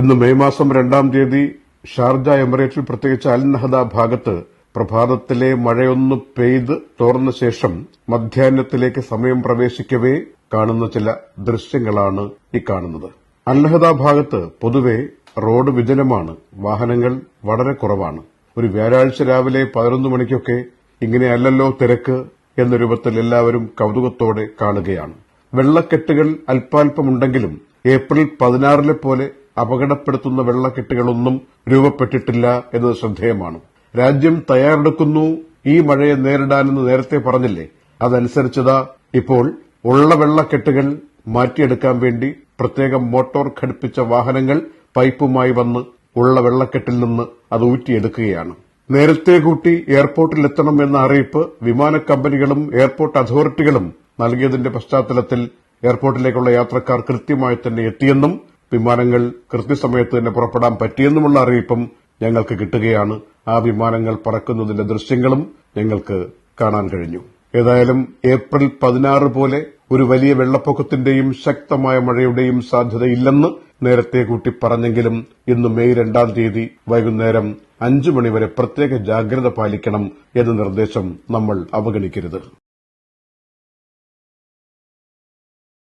ഇന്ന് മെയ് മാസം രണ്ടാം തീയതി ഷാർജ എമിറേറ്റിൽ പ്രത്യേകിച്ച് അൽ നഹദ ഭാഗത്ത് പ്രഭാതത്തിലെ മഴയൊന്ന് പെയ്ത് തോർന്ന ശേഷം മധ്യാഹ്നത്തിലേക്ക് സമയം പ്രവേശിക്കവേ കാണുന്ന ചില ദൃശ്യങ്ങളാണ് ഈ കാണുന്നത്. അൽഹദ ഭാഗത്ത് പൊതുവെ റോഡ് വിജനമാണ്. വാഹനങ്ങൾ വളരെ കുറവാണ്. ഒരു വ്യാഴാഴ്ച രാവിലെ പതിനൊന്ന് മണിക്കൊക്കെ ഇങ്ങനെയല്ലല്ലോ തിരക്ക് എന്ന രൂപത്തിൽ എല്ലാവരും കൌതുകത്തോടെ കാണുകയാണ്. വെള്ളക്കെട്ടുകൾ അല്പാൽപമുണ്ടെങ്കിലും ഏപ്രിൽ പതിനാറിലെ പോലെ അപകടപ്പെടുത്തുന്ന വെള്ളക്കെട്ടുകളൊന്നും രൂപപ്പെട്ടിട്ടില്ല എന്നത് ശ്രദ്ധേയമാണ്. രാജ്യം തയ്യാറെടുക്കുന്നു ഈ മഴയെ നേരിടാനെന്ന് നേരത്തെ പറഞ്ഞില്ലേ? അതനുസരിച്ചതാ ഇപ്പോൾ ഉള്ള വെള്ളക്കെട്ടുകൾ മാറ്റിയെടുക്കാൻ വേണ്ടി പ്രത്യേകം മോട്ടോർ ഘടിപ്പിച്ച വാഹനങ്ങൾ പൈപ്പുമായി വന്ന് ഉള്ള വെള്ളക്കെട്ടിൽ നിന്ന് അത് ഊറ്റിയെടുക്കുകയാണ്. നേരത്തെ കൂട്ടി എയർപോർട്ടിൽ എത്തണം എന്ന അറിയിപ്പ് വിമാന കമ്പനികളും എയർപോർട്ട് അതോറിറ്റികളും നൽകിയതിന്റെ പശ്ചാത്തലത്തിൽ എയർപോർട്ടിലേക്കുള്ള യാത്രക്കാർ കൃത്യമായി തന്നെ എത്തിയെന്നും വിമാനങ്ങൾ കൃത്യസമയത്ത് തന്നെ പുറപ്പെടാൻ പറ്റിയെന്നുമുള്ള അറിയിപ്പും ഞങ്ങൾക്ക് കിട്ടുകയാണ്. ആ വിമാനങ്ങൾ പറക്കുന്നതിന്റെ ദൃശ്യങ്ങളും ഞങ്ങൾക്ക് കാണാൻ കഴിഞ്ഞു. ഏതായാലും ഏപ്രിൽ പതിനാറ് പോലെ ഒരു വലിയ വെള്ളപ്പൊക്കത്തിന്റെയും ശക്തമായ മഴയുടെയും സാധ്യതയില്ലെന്ന് നേരത്തെ കൂട്ടി പറഞ്ഞെങ്കിലും ഇന്ന് മെയ് രണ്ടാം തീയതി വൈകുന്നേരം അഞ്ചു മണിവരെ പ്രത്യേക ജാഗ്രത പാലിക്കണം എന്ന നിർദ്ദേശം നമ്മൾ അവഗണിക്കരുത്.